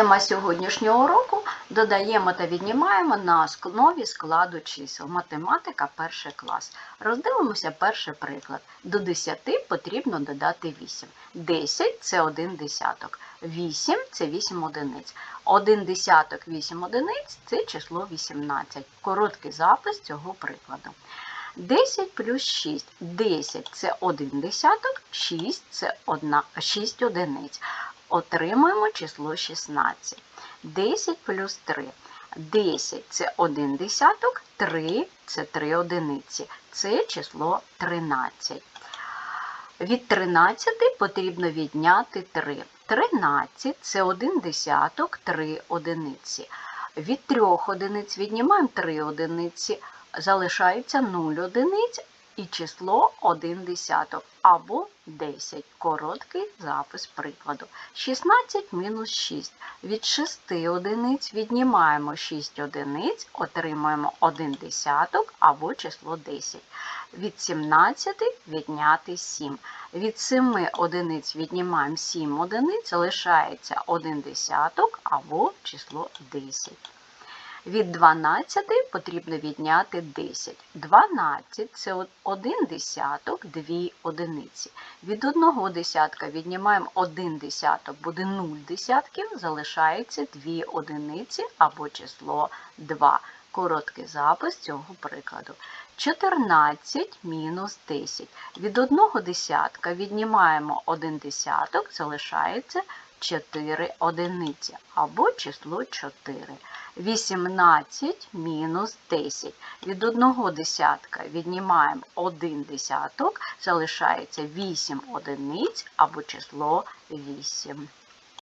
Тема сьогоднішнього уроку додаємо та віднімаємо на основі складу чисел. Математика, перший клас. Роздивимося перший приклад. До 10 потрібно додати 8. 10 – це 1 десяток. 8 – це 8 одиниць. 1 десяток 8 одиниць – це число 18. Короткий запис цього прикладу. 10 плюс 6. 10 – це 1 десяток, 6 – це 1, 6 одиниць. Отримуємо число 16. 10 плюс 3. 10 – це 1 десяток, 3 – це 3 одиниці. Це число 13. Від 13 потрібно відняти 3. 13 – це 1 десяток, 3 одиниці. Від 3 одиниць віднімаємо 3 одиниці, залишається 0 одиниць і число 1 десяток або 10. Короткий запис прикладу. 16 мінус 6. Від 6 одиниць віднімаємо 6 одиниць, отримуємо 1 десяток або число 10. Від 17 відняти 7. Від 7 одиниць віднімаємо 7 одиниць, залишається 1 десяток або число 10. Від 12 потрібно відняти 10. 12 – це 1 десяток, 2 одиниці. Від 1 десятка віднімаємо 1 десяток, буде 0 десятків, залишається 2 одиниці або число 2. Короткий запис цього прикладу. 14 мінус 10. Від 1 десятка віднімаємо 1 десяток, залишається 4 одиниці або число 4. 18 мінус 10. Від одного десятка віднімаємо 1 десяток, залишається 8 одиниць або число 8.